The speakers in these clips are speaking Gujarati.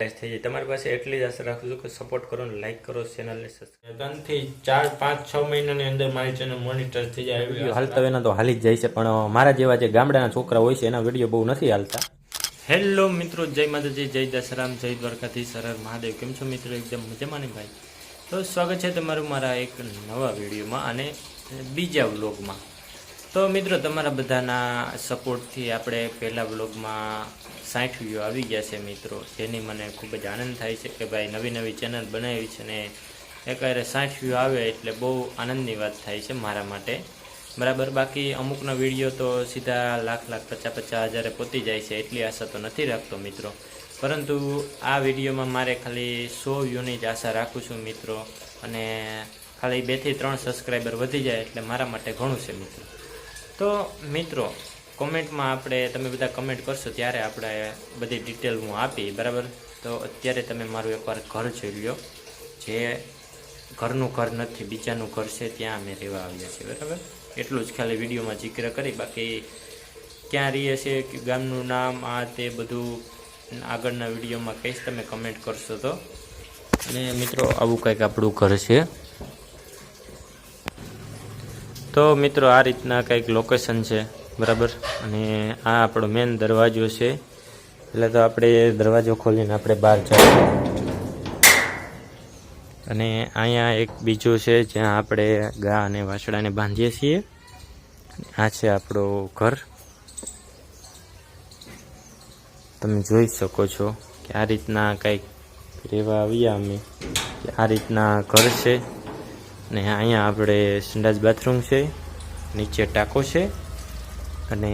થઈ જાય. તમારી પાસે એટલી જ આશા રાખું છું કે સપોર્ટ કરો ને લાઈક કરો ચેનલને સબસ્ક્રાઈબ ત્રણથી ચાર પાંચ છ મહિનાની અંદર મારી ચેનલ મોનિટર થઈ જાય વીડિયો હાલતા એના તો હાલી જ જાય છે પણ મારા જેવા જે ગામડાના છોકરા હોય છે એના વીડિયો બહુ નથી હાલતા. હેલો મિત્રો જય માતાજી જય દશરામ જય દ્વારકાથી સરળ મહાદેવ. કેમ છો મિત્રો? એકદમ મજામાં ને ભાઈ? તો સ્વાગત છે તમારું મારા એક નવા વિડીયોમાં અને બીજા વ્લોગમાં. તો મિત્રો તમારા બધાના સપોર્ટથી આપણે પહેલા વ્લોગમાં સાઠ વ્યૂ આવી ગયા છે મિત્રો. જેની મને ખૂબ જ આનંદ થાય છે કે ભાઈ નવી નવી ચેનલ બનાવી છે ને એકારે સાઠ વ્યૂ આવે એટલે બહુ આનંદની વાત થાય છે મારા માટે. બરાબર, બાકી અમુકનો વીડિયો તો સીધા લાખ લાખ પચાસ પચાસ હજારે પહોંચી જાય છે, એટલી આશા તો નથી રાખતો મિત્રો. પરંતુ આ વિડીયોમાં મારે ખાલી સો વ્યૂની જ આશા રાખું છું મિત્રો. અને ખાલી બેથી ત્રણ સબસ્ક્રાઈબર વધી જાય એટલે મારા માટે ઘણું છે મિત્રો. તો મિત્રો કોમેન્ટમાં આપણે, તમે બધા કમેન્ટ કરશો ત્યારે આપણે બધી ડિટેલ હું આપી, બરાબર? તો અત્યારે તમે મારું એકવાર ઘર જોઈ લો જે ઘરનું ઘર નથી, બીજાનું ઘર છે, ત્યાં અમે રહેવા આવ્યા છીએ, બરાબર? એટલું જ ખાલી વિડીયોમાં જિક્ર કરી, બાકી ક્યાં રહીએ કે ગામનું નામ, આ તે બધું આગળના વિડીયોમાં કહીશ, તમે કમેન્ટ કરશો તો. અને મિત્રો, આવું કંઈક આપણું ઘર છે. તો મિત્રો, આ રીતના કંઈક લોકેશન છે. બરાબર. અને આ આપણો મેન દરવાજો છે. એટલે તો આપણે દરવાજો ખોલીને આપણે બહાર જઈએ. અને અહીંયા એક બીજું છે, જ્યાં આપણે ગા અને વાછડાને બાંધીએ છીએ. આ છે આપણો ઘર. તમે જોઈ શકો છો કે આ રીતના કંઈક રહેવા આવ્યા અમે. આ રીતના ઘર છે. ને અહીંયા આપણે સંડાસ બાથરૂમ છે. નીચે ટાંકો છે. અને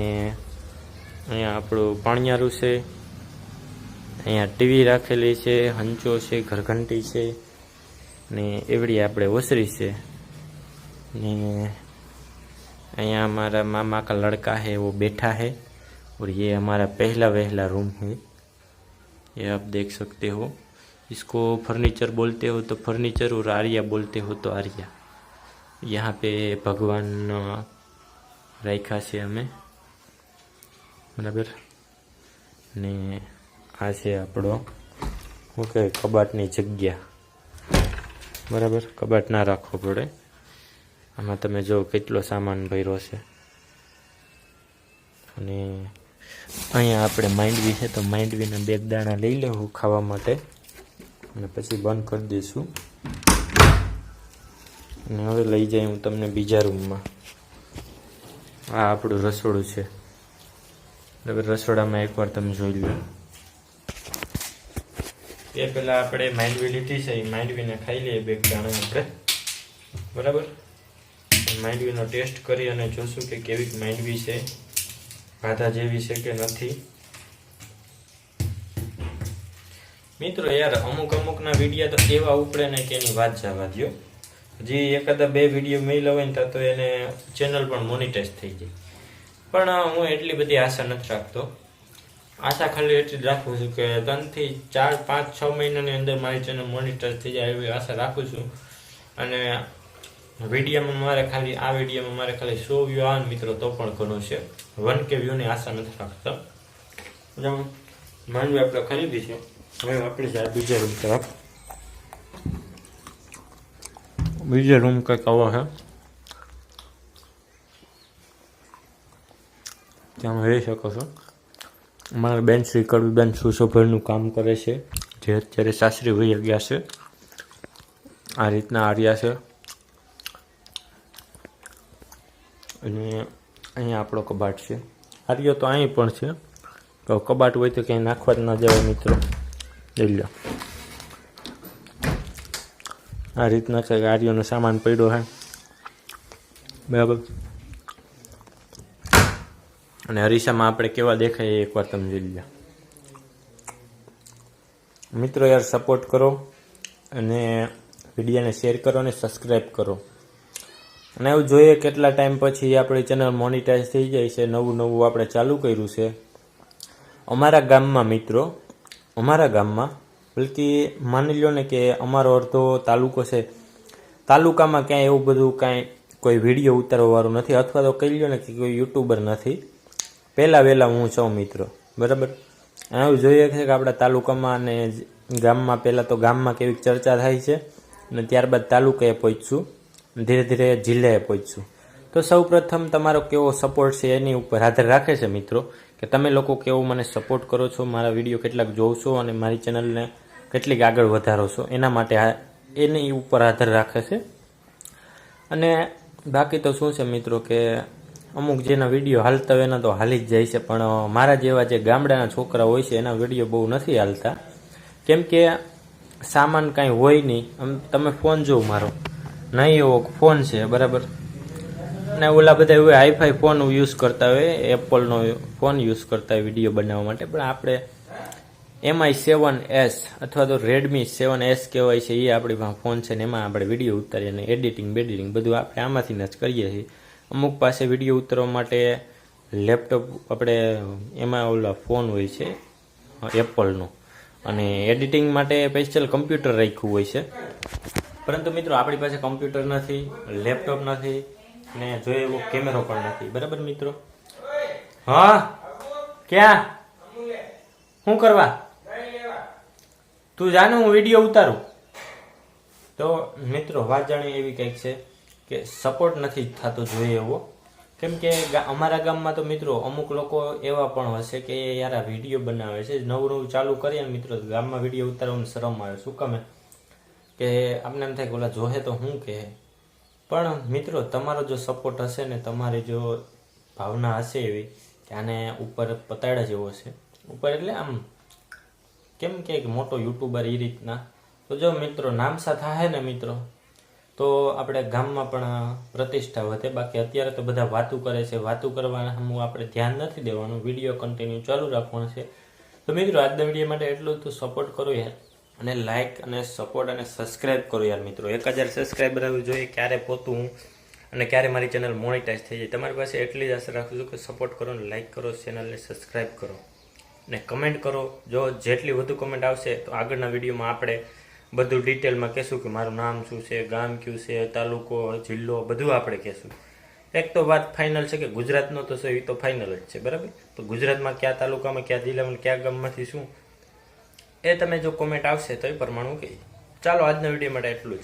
અહીંયા આપણું પાણિયારું છે અહીંયા ટીવી રાખેલી છે હંચો છે ઘરઘંટી છે ને એવડી આપણે ઓસરી છે ને અહીંયા हमारा मामा का लड़का है वो बैठा है और ये हमारा पहला वहला रूम है ये आप देख सकते हो इसको फर्नीचर बोलते हो तो फर्नीचर और आर्या बोलते हो तो आर्या यहाँ पे भगवान રાખ્યા છે અમે બરાબર? ને આ છે આપણો શું કહે કબાટની જગ્યા. બરાબર? કબાટ ના રાખવો પડે. આમાં તમે જો કેટલો સામાન ભર્યો છે. અને અહીંયા આપણે માંડવી છે, તો માંડવીના બે દાણા લઈ લેવું ખાવા માટે. અને પછી બંધ કરી દઈશું. અને હવે લઈ જાય હું તમને બીજા રૂમમાં. આ આપણું રસોડું છે. બરાબર રસોડામાં એકવાર તમે જોઈ લો એ પહેલાં આપણે માંડવી લીધી છે, એ માંડવીને ખાઈ લઈએ બે દાણા આપણે. બરાબર? માંડવીનો ટેસ્ટ કરી અને જોશું કે કેવી માંડવી છે. ભાધા જેવી છે કે નથી. મિત્રો યાર, અમુક અમુકના વીડિયો તો એવા ઉપડે ને કે એની વાત જવા દો હજી એકાદા બે વીડિયો મેળ હોય ને તો એને ચેનલ પણ મોનિટાઈઝ થઈ જાય. પણ હું એટલી બધી આશા નથી રાખતો. આશા ખાલી એટલી જ રાખું છું કે ત્રણથી ચાર, પાંચ, છ મહિનાની અંદર મારી ચેનલ મોનિટર થઈ જાય એવી આશા રાખું છું. અને વિડીયોમાં મારે ખાલી, આ વિડીયોમાં મારે ખાલી સો વ્યૂ મિત્રો, તો પણ ઘણું છે. વન કે વ્યૂની આશા નથી રાખતો. માનવી આપણે ખરીદી છે. હવે આપણે જાય બીજા રૂમ તરફ. બીજા રૂમ કંઈક આવો છે. ત્યાં રહી શકો છો. મારા બેન શ્રી કડવીબેન સુશોભરનું કામ કરે છે. જે અત્યારે સાસરી વહી ગયા છે. આ રીતના આર્યા છે. અને અહીંયા આપણો કબાટ છે. આર્યો તો અહીં પણ છે. તો કબાટ હોય તો ક્યાંય નાખવા જ ના જવાય મિત્રો. લઈ લો. આ રીતના કંઈક આર્યોનો સામાન પડ્યો હે. બરાબર. અને અરીસામાં આપણે કેવા દેખાય એકવાર તમે જોઈ લો મિત્રો યાર સપોર્ટ કરો અને વિડીયોને શેર કરો અને સબસ્ક્રાઈબ કરો. અને એવું જોઈએ કેટલા ટાઈમ પછી આપણી ચેનલ મોનિટાઈઝ થઈ જાય છે, નવું નવું આપણે ચાલુ કર્યું છે. અમારા ગામમાં મિત્રો, અમારા ગામમાં, બલકી માની લો ને કે અમારો અડધો તાલુકો છે. તાલુકામાં ક્યાંય એવું બધું કાંઈ કોઈ વીડિયો ઉતારવાવાળું નથી, અથવા તો કહી લો ને કે કોઈ યુટ્યુબર નથી. પહેલાં વહેલા હું છું મિત્રો. બરાબર? આવું જોઈએ છે કે આપણા તાલુકામાં અને ગામમાં પહેલાં તો ગામમાં કેવી ચર્ચા થાય છે અને ત્યારબાદ તાલુકાએ પહોંચશું ધીરે ધીરે જિલ્લાએ પહોંચશું તો સૌપ્રથમ તમારો કેવો સપોર્ટ છે એની ઉપર આધાર રાખે છે મિત્રો? કે તમે લોકો કેવો મને સપોર્ટ કરો છો, મારા વીડિયો કેટલાક જોશો અને મારી ચેનલને કેટલીક આગળ વધારો છો એના માટે એની ઉપર આધાર રાખે છે. અને બાકી તો શું છે મિત્રો કે અમુક જેના વીડિયો હાલતા હોય એના તો હાલી જ જાય છે, પણ મારા જેવા જે ગામડાના છોકરા હોય છે, એના વીડિયો બહુ નથી હાલતા. કેમ કે સામાન કાંઈ હોય નહીં. આમ તમે ફોન જોવો મારો. નહીં એવો ફોન છે, બરાબર? અને ઓલા બધા એવું હાઈફાઈ ફોન યુઝ કરતા હોય, એપલનો ફોન યુઝ કરતા હોય વીડિયો બનાવવા માટે. પણ આપણે એમઆઈ સેવન એસ અથવા તો રેડમી સેવન એસ કહેવાય છે, એ આપણી ફોન છે ને એમાં આપણે વીડિયો ઉતારીએ અને એડિટિંગ બેડિટિંગ બધું આપણે આમાંથી જ કરીએ છીએ. અમુક પાસે વીડિયો ઉતારવા માટે લેપટોપ આપણે એમાં ઓલા ફોન હોય છે, એપલનો. અને એડિટિંગ માટે સ્પેશિયલ કમ્પ્યુટર રાખ્યું હોય છે. પરંતુ મિત્રો, આપણી પાસે કમ્પ્યુટર નથી, લેપટોપ નથી, ને જોઈએ એવો કેમેરો પણ નથી. બરાબર મિત્રો? હા? ક્યાં? શું કરવા? તું જાને હું વીડિયો ઉતારું. તો મિત્રો, વાત જાણી એવી કંઈક છે. કે સપોર્ટ નથી થતો જોઈએ એવો. કેમ કે અમારા ગામમાં તો મિત્રો અમુક લોકો એવા પણ હશે કે યાર આ વીડિયો બનાવે છે નવું નવું ચાલુ કરીએ ને મિત્રો ગામમાં વીડિયો ઉતારવામાં શરમ આવે. શું કમે? કે આપણે એમ થાય કે ઓલા જોહે તો શું કહે? પણ મિત્રો, તમારો જો સપોર્ટ હશે ને તમારી જો ભાવના હશે એવી, કે આને ઉપર પતાડા જેવો છે ઉપર એટલે આમ, કેમ કે મોટો યુટ્યુબર એ રીતના. તો જો મિત્રો નામસા થાય ને મિત્રો તો આપણે ગામમાં પણ પ્રતિષ્ઠા વધે. બાકી અત્યારે તો બધા વાતું કરે છે. વાતું કરવાના હમું આપણે ધ્યાન નથી દેવાનું. વીડિયો કન્ટિન્યુ ચાલુ રાખવાનો છે. તો મિત્રો, આજના વીડિયો માટે એટલું તો સપોર્ટ કરો યાર. અને લાઇક અને સપોર્ટ અને સબસ્ક્રાઇબ કરો યાર મિત્રો. એક હજાર સબસ્ક્રાઈબર આવવું જોઈએ ક્યારે પોતું અને ક્યારે મારી ચેનલ મોનિટાઈઝ થઈ જાય. તમારી પાસે એટલી જ આશા રાખું છું કે સપોર્ટ કરો લાઇક કરો ચેનલને સબસ્ક્રાઇબ કરો. અને કમેન્ટ કરો. જો જેટલી વધુ કમેન્ટ આવશે, તો આગળના વિડીયોમાં આપણે બધું ડિટેલમાં કહેશું કે મારું નામ શું છે, ગામ કયું છે, તાલુકો, જિલ્લો, બધું આપણે કહેશું. એક તો વાત ફાઇનલ છે કે ગુજરાતનો તો છે, એ તો ફાઇનલ જ છે, બરાબર? તો ગુજરાતમાં કયા તાલુકામાં, કયા જિલ્લામાં, કયા ગામમાંથી શું? એ તમે જો કોમેન્ટ આવશે તો એ પ્રમાણે હું કહીશ ચાલો આજના વીડિયો માટે એટલું જ.